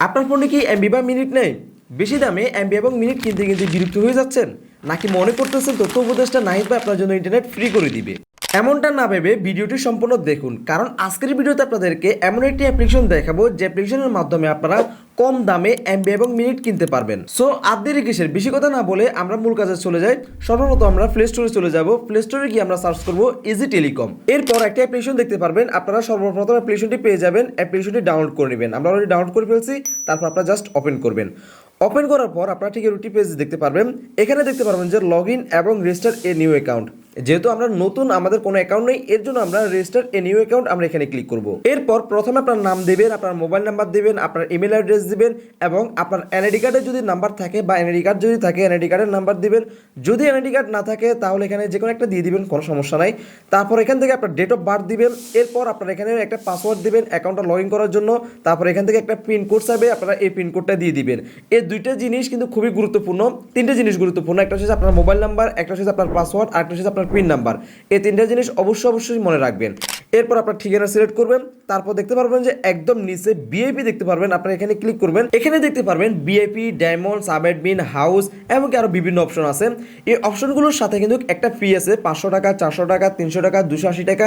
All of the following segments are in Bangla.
আপনার ফোনে কি এমবি বা মিনিট নেই? বেশি দামে এমবি এবং মিনিট কিনতে কিনতে বিরক্ত হয়ে যাচ্ছেন? নাকি মনে করতেছেন তথ্য উপদেষ্টা নাহিদ ভাই আপনার জন্য ইন্টারনেট ফ্রি করে দিবে? এমনটা না ভেবে ভিডিওটি সম্পূর্ণ দেখুন, কারণ আজকের ভিডিওতে আপনাদেরকে এমন একটি অ্যাপ্লিকেশন দেখাবো, যে অ্যাপ্লিকেশনের মাধ্যমে আপনারা কম দামে এমবি এবং মিনিট কিনতে পারবেন। সো আর দেরি বেশি কথা না বলে আমরা মূল কাজে চলে যাই। সর্বপ্রথম আমরা প্লে স্টোরে চলে যাব। প্লে স্টোরে গিয়ে আমরা সার্চ করব ইজি টেলিকম এরপর একটা অ্যাপ্লিকেশন দেখতে পারবেন। আপনারা সর্বপ্রথম অ্যাপ্লিকেশনটি পেয়ে যাবেন। অ্যাপ্লিকেশনটি ডাউনলোড করে নেবেন। আমরা অলরেডি ডাউনলোড করে ফেলছি। তারপর আপনারা জাস্ট ওপেন করবেন। ওপেন করার পর আপনারা ঠিক এরুটি পেজ দেখতে পারবেন। এখানে দেখতে পারবেন যে লগ ইন এবং রেজিস্টার এ নিউ অ্যাকাউন্ট যেহেতু আমরা নতুন, আমাদের কোনো অ্যাকাউন্ট নেই, এর জন্য আমরা রেজিস্টার এ নিউ অ্যাকাউন্ট আমরা এখানে ক্লিক করব। এরপর প্রথমে আপনার নাম দেবেন, আপনার মোবাইল নাম্বার দেবেন, আপনার ইমেল অ্যাড্রেস দেবেন এবং আপনার এনআইডি কার্ডে যদি নাম্বার থাকে বা এনআইডি কার্ড যদি থাকে এনআইডি কার্ডের নাম্বার দিবেন। যদি এনআইডি কার্ড না থাকে, তাহলে এখানে যে কোনো একটা দিয়ে দিবেন, কোনো সমস্যা নাই। তারপর এখান থেকে আপনার ডেট অফ বার্থ দিবেন, এরপর আপনার এখানে একটা পাসওয়ার্ড দিবেন অ্যাকাউন্টটা লগ ইন করার জন্য। তারপর এখান থেকে একটা পিনকোড চাইবে, আপনারা এই পিনকোডটা দিয়ে দিবেন। এই দুইটা জিনিস কিন্তু খুবই গুরুত্বপূর্ণ। তিনটে জিনিস গুরুত্বপূর্ণ, একটা হচ্ছে আপনার মোবাইল নাম্বার একটা হচ্ছে আপনার পাসওয়ার্ড আর একটা হচ্ছে আপনার পিন নাম্বার। এই তিনটা জিনিস অবশ্যই অবশ্যই মনে রাখবেন। এরপর আপনার ঠিকানা সিলেক্ট করবেন, তারপর দেখতে পারবেন যে একদম নিচে বিআইপি দেখতে পারবেন, আপনারা এখানে ক্লিক করবেন। এখানে দেখতে পারবেন VIP diamond sub admin house এমনকি আরও বিভিন্ন অপশন আছে। এই অপশনগুলোর সাথে কিন্তু একটা ফি আছে, পাঁচশো টাকা, চারশো টাকা, তিনশো টাকা, দুশো আশি টাকা।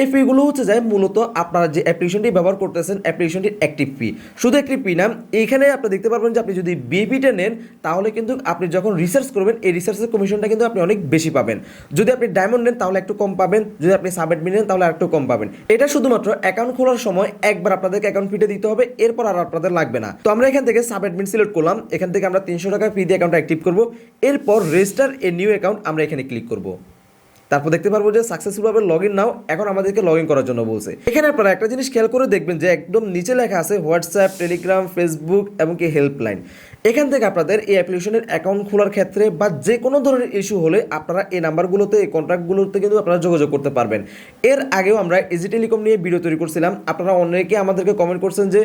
এই ফিগুলো হচ্ছে যায় মূলত আপনারা যে অ্যাপ্লিকেশনটি ব্যবহার করতেছেন অ্যাপ্লিকেশনটির অ্যাক্টিভ ফি শুধু একটি ফি না, এইখানে আপনি দেখতে পারবেন যে আপনি যদি বিএপিটা নেন, তাহলে কিন্তু আপনি যখন রিসার্চ করবেন, এই রিসার্চের কমিশনটা কিন্তু আপনি অনেক বেশি পাবেন। যদি আপনি ডায়মন্ড নেন, তাহলে একটু কম পাবেন। যদি আপনি সাব অ্যাডমিন নেন, তাহলে একটু কম পাবেন। এটা শুধুমাত্র অ্যাকাউন্ট খোলার সময় একবার আপনাদেরকে অ্যাকাউন্ট ফিটে দিতে হবে, এরপর আর আপনাদের লাগবে না। তো আমরা এখান থেকে সাব অ্যাডমিন সিলেক্ট করলাম। এখান থেকে আমরা তিনশো টাকা ফি দিয়ে অ্যাকাউন্টটা অ্যাক্টিভ করব। এরপর রেজিস্টার এ নিউ অ্যাকাউন্ট আমরা এখানে ক্লিক করব। তারপর দেখতে পারব যে সাকসেসফুলভাবে লগ ইন নাও এখন আমাদেরকে লগ ইন করার জন্য বলছে। এখানে আপনারা একটা জিনিস খেয়াল করে দেখবেন যে একদম নিচে লেখা আছে হোয়াটসঅ্যাপ টেলিগ্রাম ফেসবুক এমনকি হেল্পলাইন এখান থেকে আপনাদের এই অ্যাপ্লিকেশনের অ্যাকাউন্ট খোলার ক্ষেত্রে বা যে কোনো ধরনের ইস্যু হলে আপনারা এই নাম্বারগুলোতে, এই কন্ট্রাক্টগুলোতে কিন্তু আপনারা যোগাযোগ করতে পারবেন। এর আগেও আমরা ইজি টেলিকম নিয়ে ভিডিও তৈরি করছিলাম। আপনারা অনেকে আমাদেরকে কমেন্ট করছেন যে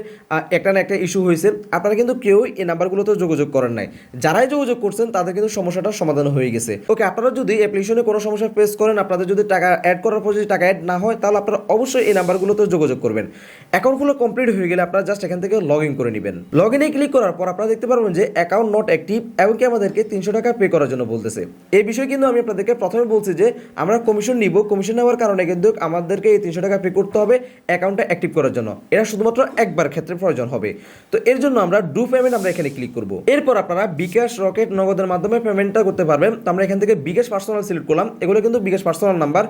একটা না একটা ইস্যু হয়েছে। আপনারা কিন্তু কেউই এই নাম্বারগুলোতে যোগাযোগ করেন নাই। যারাই যোগাযোগ করছেন, তাদের কিন্তু সমস্যাটা সমাধান হয়ে গেছে। ওকে আপনারা যদি অ্যাপ্লিকেশনে কোনো সমস্যা ফেস করেন, আপনাদের যদি টাকা অ্যাড করার পর যদি টাকা অ্যাড না হয়, তাহলে আপনারা অবশ্যই এই নাম্বারগুলোতে যোগাযোগ করবেন। অ্যাকাউন্টগুলো কমপ্লিট হয়ে গেলে আপনারা জাস্ট এখান থেকে লগ ইন করে নেবেন। লগ ইনে ক্লিক করার পর আপনারা দেখতে পারবেন যে অ্যাকাউন্ট নট অ্যাক্টিভ এমনকি আমাদেরকে তিনশো টাকা পে করার জন্য বলতেছে। এই বিষয়ে কিন্তু আমি আপনাদেরকে প্রথমে বলছি যে আমরা কমিশন নিব। কমিশন নেওয়ার কারণে কিন্তু আমাদেরকে এই তিনশো টাকা পে করতে হবে অ্যাকাউন্টটা অ্যাক্টিভ করার জন্য। এটা শুধুমাত্র একবার ক্ষেত্রে প্রয়োজন হবে। তো এর জন্য আমরা ডু পেমেন্ট আমরা এখানে ক্লিক করব। এরপর আপনারা বিকাশ রকেট নগদের মাধ্যমে পেমেন্টটা করতে পারবেন। তো আমরা এখান থেকে বিকাশ পার্সোনাল সিলেক্ট করলাম। এগুলো কিন্তু বিকাশ পার্সোনাল নাম্বার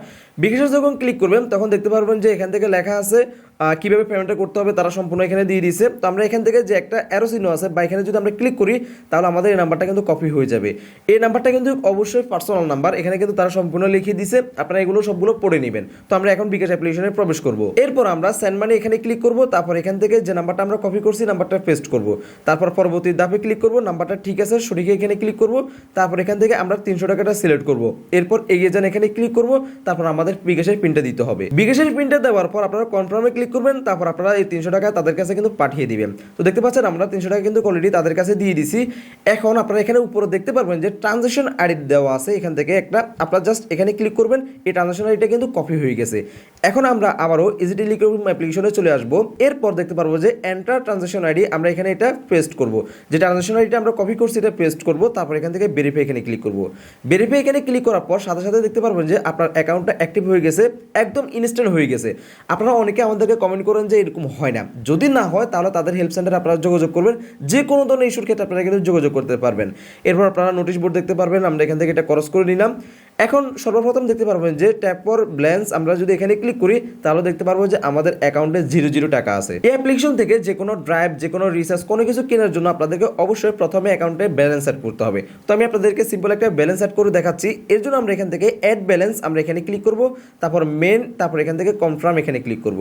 বিকাশে যখন ক্লিক করবেন, তখন দেখতে পারবেন যে এখান থেকে লেখা আছে কীভাবে পেমেন্টটা করতে হবে তারা সম্পূর্ণ এখানে দিয়ে দিয়েছে। তো আমরা এখান থেকে যে একটা অ্যারো চিহ্ন আছে বা এখানে যদি আমরা ক্লিক করি, তাহলে আমাদের এই নাম্বারটা কিন্তু কপি হয়ে যাবে। এই নাম্বারটা কিন্তু অবশ্যই পার্সোনাল নাম্বার এখানে কিন্তু তারা সম্পূর্ণ লিখিয়ে দিয়েছে। আপনারা এগুলো সবগুলো পড়ে নেবেন। তো আমরা এখন বিকাশ অ্যাপ্লিকেশনে প্রবেশ করব। এরপর আমরা সেন্ড মানি এখানে ক্লিক করব, তারপর এখান থেকে যে নাম্বারটা আমরা কপি করছি নাম্বারটা পেস্ট করব। তারপর পরবর্তী ধাপে ক্লিক করব নাম্বারটা ঠিক আছে, সঠিক এখানে ক্লিক করব। তারপর এখান থেকে আমরা তিনশো টাকাটা সিলেক্ট করব। এরপর এগিয়ে যান এখানে ক্লিক করব, তারপর আমাদের বিকাশের পিনটা দিতে হবে। বিকাশের পিনটা দেওয়ার পর আপনারা কনফার্মে ক্লিক করবেন, তারপর আপনারা এই তিনশো টাকা তাদের কাছে কিন্তু পাঠিয়ে দিবেন। তো দেখতে পাচ্ছেন, আমরা তিনশো টাকা কিন্তু অলরেডি তাদের কাছে দিয়ে দিছি। এখন আপনারা এখানে উপরে দেখতে পারবেন যে ট্রানজেকশন আইডি দেওয়া আছে, এখান থেকে একটা আপনারা জাস্ট এখানে ক্লিক করবেন, এই ট্রানজেকশন আইডিটা কিন্তু কপি হয়ে গেছে। এখন আমরা আবারও ইজি টেলিকম অ্যাপ্লিকেশনে চলে আসব। এরপর দেখতে পারব যে এন্টার ট্রানজেকশন আইডি আমরা এখানে এটা পেস্ট করব। যে ট্রানজেকশন আইডিটা আমরা কপি করছি, এটা পেস্ট করব, তারপর এখান থেকে ভেরিফাই এখানে ক্লিক করব। ভেরিফাই এখানে ক্লিক করার পর সাথে সাথে দেখতে পারবেন যে আপনার অ্যাকাউন্টটা অ্যাক্টিভ হয়ে গেছে, একদম ইনস্ট্যান্ট হয়ে গেছে। আপনারা অনেকে আমাদেরকে কমেন্ট করেন যে এরকম হয় না। যদি না হয়, তাহলে তাদের হেল্প সেন্টারে আপনারা যোগাযোগ করবেন। যে কোনো ধরনের ইস্যুর ক্ষেত্রে আপনারা কিন্তু যোগাযোগ করতে পারবেন। এরপর আপনারা নোটিশ বোর্ড দেখতে পারবেন। আমরা এখান থেকে এটা ক্রস করে নিলাম। এখন সর্বপ্রথম দেখতে পারবেন যে ট্যাপ ব্যালেন্স আমরা যদি এখানে ক্লিক করি, তাহলে দেখতে পারব যে আমাদের অ্যাকাউন্টে জিরো জিরো টাকা আছে। এই অ্যাপ্লিকেশন থেকে যে কোনো ড্রাইভ যে কোনো রিচার্জ কোনো কিছু কেনার জন্য আপনাদেরকে অবশ্যই প্রথমে অ্যাকাউন্টে ব্যালেন্স সেট করতে হবে। তো আমি আপনাদেরকে সিম্পল একটা ব্যালেন্স সেট করে দেখাচ্ছি। এর জন্য আমরা এখান থেকে অ্যাড ব্যালেন্স আমরা এখানে ক্লিক করব, তারপর মেন তারপর এখান থেকে কনফার্ম এখানে ক্লিক করব।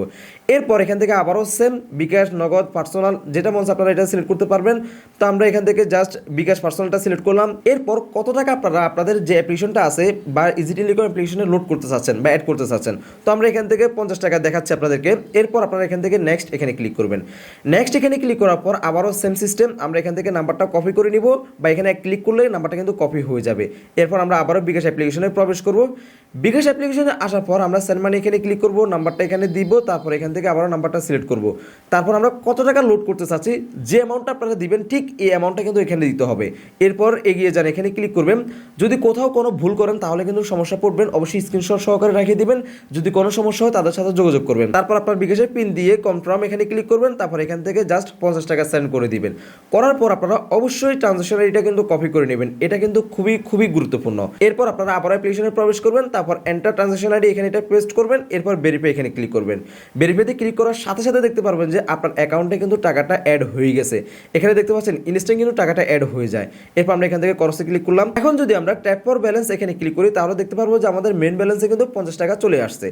এরপর এখান থেকে আবারও সেম বিকাশ, নগদ পার্সোনাল যেটা মন চায় আপনারা এটা সিলেক্ট করতে পারবেন। তো আমরা এখান থেকে জাস্ট বিকাশ পার্সোনালটা সিলেক্ট করলাম। এরপর কত টাকা আপনারা, আপনাদের যে অ্যাপ্লিকেশনটা আছে বা ইজি টেলিকম অ্যাপ্লিকেশনে লোড করতে চাচ্ছেন বা অ্যাড করতে চাচ্ছেন। তো আমরা এখান থেকে পঞ্চাশ টাকা দেখাচ্ছি আপনাদেরকে। এরপর আপনারা এখান থেকে নেক্সট এখানে ক্লিক করবেন। নেক্সট এখানে ক্লিক করার পর আবারও সেম সিস্টেম আমরা এখান থেকে নাম্বারটা কপি করে নিব বা এখানে ক্লিক করলে নাম্বারটা কিন্তু কপি হয়ে যাবে। এরপর আমরা আবারও বিকাশ অ্যাপ্লিকেশনে প্রবেশ করব। বিকাশ অ্যাপ্লিকেশনে আসার পর আমরা সেন্ড মানি এখানে ক্লিক করব নাম্বারটা এখানে দিব, তারপর এখান থেকে আবারও নাম্বারটা সিলেক্ট করব। তারপর আমরা কত টাকা লোড করতে চাচ্ছি, যে অ্যামাউন্টটা আপনারা দিবেন, ঠিক এই অ্যামাউন্টটা কিন্তু এখানে দিতে হবে। এরপর এগিয়ে যান, এখানে ক্লিক করবেন। যদি কোথাও কোনো ভুল করেন তাহলে কিন্তু সমস্যা পড়বেন। অবশ্যই স্ক্রিনশট সহকারে রেখে দিবেন। যদি কোনো সমস্যা হয়, তাদের সাথে যোগাযোগ করবেন। তারপর আপনার বিকাশের পিন দিয়ে কনফার্ম এখানে ক্লিক করবেন। তারপর এখান থেকে জাস্ট পঞ্চাশ টাকা সেন্ড করে দিবেন। করার পর আপনারা অবশ্যই ট্রানজাকশন এটা কিন্তু কপি করে নেবেন। এটা কিন্তু খুবই খুবই গুরুত্বপূর্ণ। এরপর আপনারা আবার অ্যাপ্লিকেশনে প্রবেশ করবেন। তারপর এন্টার ট্রানজাকশন আইডি এখানে এটা পেস্ট করবেন। এরপর ভেরিফাই এখানে ক্লিক করবেন। ভেরিফাইতে ক্লিক করার সাথে সাথে দেখতে পারবেন যে আপনার অ্যাকাউন্টে কিন্তু টাকাটা অ্যাড হয়ে গেছে। এখানে দেখতে পাচ্ছেন ইনস্ট্যান্ট কিন্তু টাকাটা অ্যাড হয়ে যায়। এরপর আমরা এখান থেকে করসে ক্লিক করলাম। এখন যদি আমরা ট্যাপ ফর ব্যালেন্স এখানে ক্লিক করি, তাহলে দেখতে পারব যে আমাদের মেন ব্যালেন্সে কিন্তু পঞ্চাশ টাকা চলে আসছে।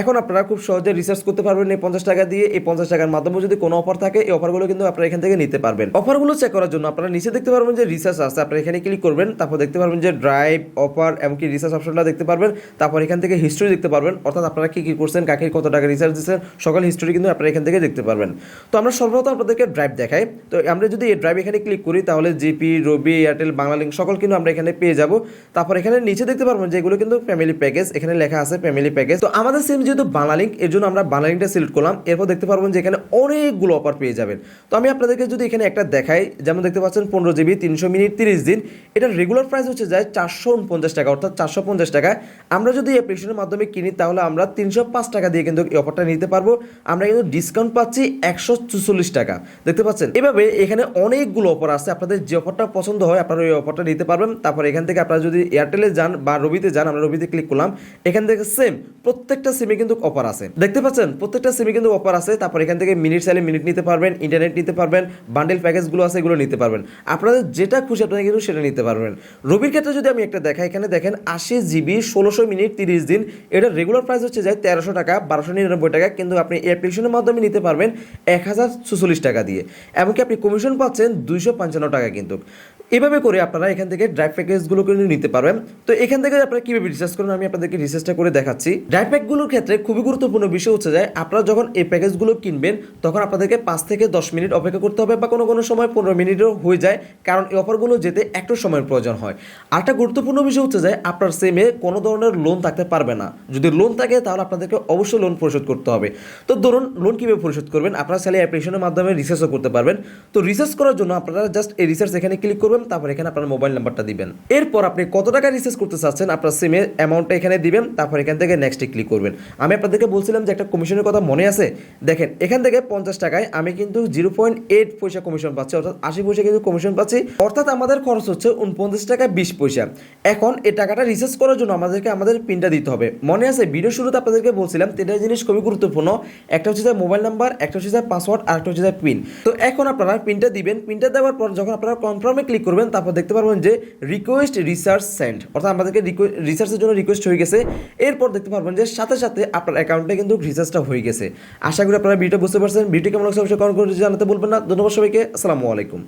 এখন আপনারা খুব সহজে রিসার্চ করতে পারবেন এই পঞ্চাশ টাকা দিয়ে। এই পঞ্চাশ টাকার মাধ্যমে যদি কোনো অফার থাকে, এই অফারগুলো কিন্তু আপনারা এখান থেকে নিতে পারবেন। অফারগুলো চেক করার জন্য আপনারা নিচে দেখতে পারবেন যে রিসার্চ আছে, আপনারা এখানে ক্লিক করবেন, তারপর দেখতে পারবেন যে ড্রাইভ অফার এমনকি রিসার্চ অপশনটা দেখতে পারবেন। তারপর এখান থেকে হিস্ট্রি দেখতে পারবেন, অর্থাৎ আপনারা কি কি করছেন, কাকে কত টাকা রিসার্চ দিচ্ছেন, সকল হিস্ট্রি কিন্তু আপনারা এখান থেকে দেখতে পারবেন। তো আমরা সর্বপ্রথম আপনাদেরকে ড্রাইভ দেখাই। তো আমরা যদি এই ড্রাইভ এখানে ক্লিক করি, তাহলে জিপি রবি এয়ারটেল বাংলালিঙ্ক সকল কিন্তু আমরা এখানে পেয়ে যাব। তারপর এখানে নিচে দেখতে পারবেন যে এগুলো কিন্তু ফ্যামিলি প্যাকেজ এখানে লেখা আছে ফ্যামিলি প্যাকেজ তো আমাদের সিম যেহেতু বাংলালিঙ্ক এর জন্য আমরা বাংলালিঙ্কটা সিলেক্ট করলাম, এরপর দেখতে পারবেন যে এখানে অনেকগুলো অফার পেয়ে যাবেন। তো আমি আপনাদেরকে যদি এখানে একটা দেখাই, যেমন দেখতে পাচ্ছেন পনেরো জিবি তিনশো মিনিট, তিরিশ দিন এটার রেগুলার প্রাইস হচ্ছে যায় চারশো উনপঞ্চাশ টাকা, অর্থাৎ চারশো পঞ্চাশ টাকা আমরা যদি অ্যাপ্লিকেশনের মাধ্যমে কিনি, তাহলে আমরা তিনশো পাঁচ টাকা দিয়ে কিন্তু এই অফারটা নিতে পারব। আমরা কিন্তু ডিসকাউন্ট পাচ্ছি একশো চুচল্লিশ টাকা। দেখতে পাচ্ছেন? এভাবে এখানে অনেকগুলো অফার আছে। আপনাদের যে অফারটা পছন্দ হয়, আপনারা ওই অফারটা নিতে পারবেন। তারপর এখান থেকে আপনারা যদি এয়ারটেলে যান বা রবিতে যান, আমরা রবিতে ক্লিক করলাম, এখান থেকে সেম প্রত্যেকটা সিমে কিন্তু অফার আছে। দেখতে পাচ্ছেন? প্রত্যেকটা সিমে কিন্তু অফার আছে, তারপর এখান থেকে মিনিট চাইলে মিনিট নিতে পারবেন ইন্টারনেট নিতে পারবেন বান্ডেল প্যাকেজগুলো আছে, এগুলো নিতে পারবেন। আপনাদের যেটা খুশি আপনারা কিন্তু সেটা নিতে পারবেন। রবির ক্ষেত্রে যদি আমি একটা দেখাই, এখানে দেখেন আশি জিবি ষোলোশো মিনিট তিরিশ দিন, এটা রেগুলার প্রাইস হচ্ছে যায় তেরোশো টাকা, বারোশো নিরানব্বই টাকা, কিন্তু আপনি অ্যাপ্লিকেশনের মাধ্যমে নিতে পারবেন এক হাজার ছচল্লিশ টাকা দিয়ে। এমনকি আপনি কমিশন পাচ্ছেন দুইশো পঞ্চান্ন টাকা কিন্তু। এভাবে করে আপনারা এখান থেকে ড্রাইভ প্যাকেজগুলো কিন্তু নিতে পারবেন। তো এখান থেকে আপনারা কীভাবে রিসার্চ করেন আমি আপনাদেরকে রিসার্চটা করে দেখাচ্ছি। ড্রাইভ প্যাকগুলোর ক্ষেত্রে খুবই গুরুত্বপূর্ণ বিষয় হচ্ছে যে, আপনারা যখন এই প্যাকেজগুলো কিনবেন, তখন আপনাদেরকে পাঁচ থেকে দশ মিনিট অপেক্ষা করতে হবে বা কোনো কোনো সময় পনেরো মিনিটও হয়ে যায়, কারণ এই অফারগুলো যেতে একটু সময়ের প্রয়োজন হয়। আরেকটা গুরুত্বপূর্ণ বিষয় হচ্ছে যে, আপনার সেমে কোনো ধরনের লোন থাকতে পারবে না। যদি লোন থাকে, তাহলে আপনাদেরকে অবশ্যই লোন পরিশোধ করতে হবে। তো ধরুন লোন কীভাবে পরিশোধ করবেন? আপনারা চাইলে অ্যাপ্লিকেশনের মাধ্যমে রিসার্চও করতে পারবেন। তো রিসার্চ করার জন্য আপনারা জাস্ট এই রিসার্চ এখানে ক্লিক করবেন। তারপর এখানে আপনার মোবাইল নাম্বারটা দিবেন। এরপর আপনি কত টাকা রিসার্চ করতে চাচ্ছেন, আপনার সিমের অ্যামাউন্টটা এখানে দিবেন, তারপর এখান থেকে নেক্সটে ক্লিক করবেন। আমি আপনাদেরকে বলছিলাম যে একটা কমিশনের কথা মনে আছে? দেখেন, এখান থেকে পঞ্চাশ টাকায় আমি কিন্তু জিরো পয়েন্ট এইট পয়সা কমিশন পাচ্ছি, অর্থাৎ আশি পয়সা কিন্তু কমিশন পাচ্ছি। অর্থাৎ আমাদের খরচ হচ্ছে উনপঞ্চাশ টাকা বিশ পয়সা। এখন এই টাকাটা রিসার্চ করার জন্য আমাদেরকে আমাদের পিনটা দিতে হবে। মনে আছে ভিডিও শুরুতে আপনাদেরকে বলছিলাম, তিনটা জিনিস খুবই গুরুত্বপূর্ণ। একটা হচ্ছে মোবাইল নাম্বার একটা হচ্ছে পাসওয়ার্ড আর একটা হচ্ছে পিন তো এখন আপনারা পিনটা দিবেন। পিনটা দেওয়ার পর যখন আপনারা কনফার্মে ক্লিক করবেন, তারপর দেখতে পারবেন যে রিকোয়েস্ট রিসার্চ সেন্ড অর্থাৎ আমাদেরকে রিসার্চের জন্য রিকোয়েস্ট হয়ে গেছে। এরপর দেখতে পারবেন যে সাথে সাথে আপনার অ্যাকাউন্টে কিন্তু রিসার্চটা হয়ে গেছে। আশা করি আপনারা ভিডিও বুঝতে পারছেন। ভিডিও কেমন লাগছে অবশ্যই কমেন্ট করে জানাতে বলবেন না। ধন্যবাদ সবাইকে। আসসালামু আলাইকুম।